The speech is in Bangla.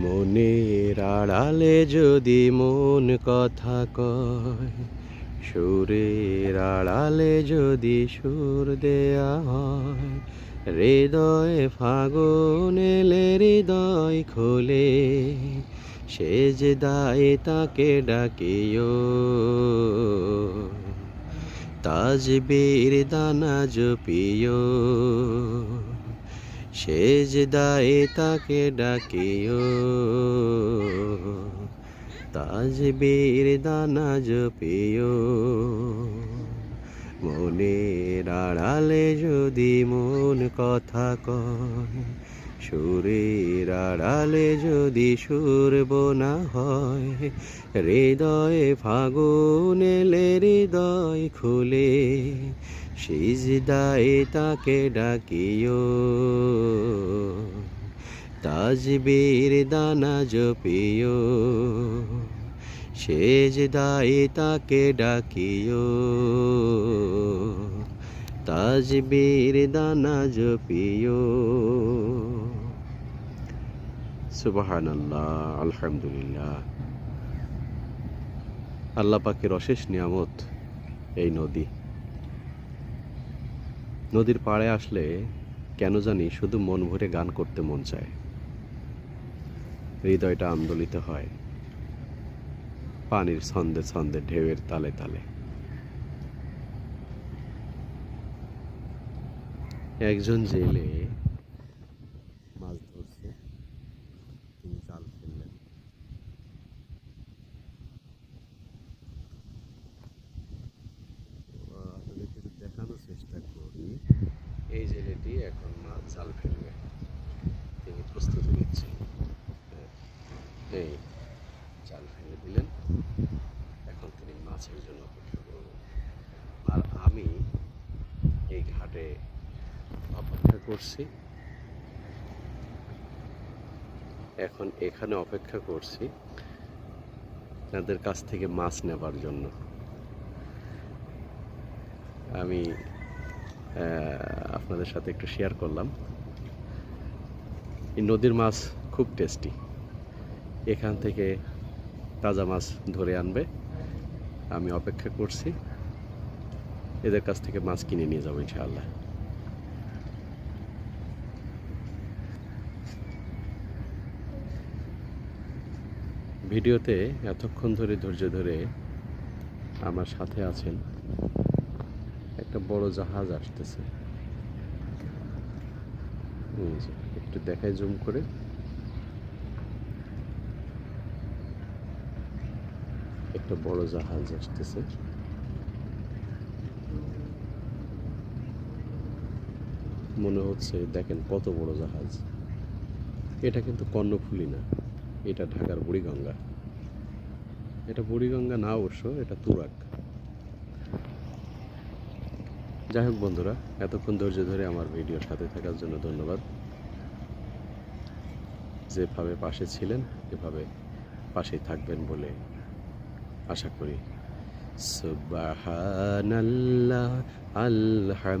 মনের আড়ালে যদি মন কথা কয়, সুরের আড়ালে যদি সুর দেয়া হয়, হৃদয়ে ফাগুন এলে হৃদয় খোলে, সে যে দায়ে তাকে ডাকিও। তাজবীর দানা জপিও। সে যে দায়ে তাকে ডাকিও তাজবীর দানা জপিও। মনের আড়ালে যদি মন কথা কয়, সুরের আড়ালে যদি সুর বোনা হয়, হৃদয়ে ফাগুন এলে হৃদয় খুলে সিজদায়ে তাকে ডাকিও। তাজবীর দানা জপিও। সেজদায়ে তাকে ডাকিও। তাজবীর দানা জপিও। সুবহানাল্লাহ, আলহামদুলিল্লাহ। আল্লাহ পাকের অশেষ নিয়ামত এই নদী। নদীর পাড়ে আসলে কেন জানি শুধু মন ভরে গান করতে মন চায়। হৃদয়টা আন্দোলিত হয়। পানির ছন্দে ছন্দে, ঢেউয়ের তালে তালে। একজন জেলে মাছ ধরছে তিনি জাল ফেললেন তো আপনাদেরকে একটু দেখানোর চেষ্টা করি এই জেলেটি এখন মাছ জাল ফেলবে। তিনি প্রস্তুতি নিচ্ছেন। হ্যাঁ, এই জাল ফেলে দিলেন। এখন তিনি মাছের জন্য অপেক্ষা করবেন আর আমি এই ঘাটে অপেক্ষা করছি। এখন এখানে অপেক্ষা করছি তাদের কাছ থেকে মাছ নেবার জন্য। আমি আপনাদের সাথে একটু শেয়ার করলাম। এই নদীর মাছ খুব টেস্টি এখান থেকে তাজা মাছ ধরে আনবে। আমি অপেক্ষা করছি। এদের কাছ থেকে মাছ কিনে নিয়ে যাব ইনশাআল্লাহ। ভিডিওতে এতক্ষণ ধরে ধৈর্য ধরে আমার সাথে আছেন একটা বড় জাহাজ আসতেছে। একটু দেখাই জুম করে। একটা বড় জাহাজ আসতেছে। মনে হচ্ছে, দেখেন কত বড় জাহাজ। এটা কিন্তু কর্ণফুলি না, এটা ঢাকার বুড়িগঙ্গা। এটা বুড়িগঙ্গা না অবশ্য, এটা তুরাক যাই হোক বন্ধুরা, এতক্ষণ ধৈর্য ধরে আমার ভিডিওর সাথে থাকার জন্য ধন্যবাদ। যেভাবে পাশে ছিলেন, এভাবে পাশেই থাকবেন বলে আশা করি। আলহামদুলিল্লাহ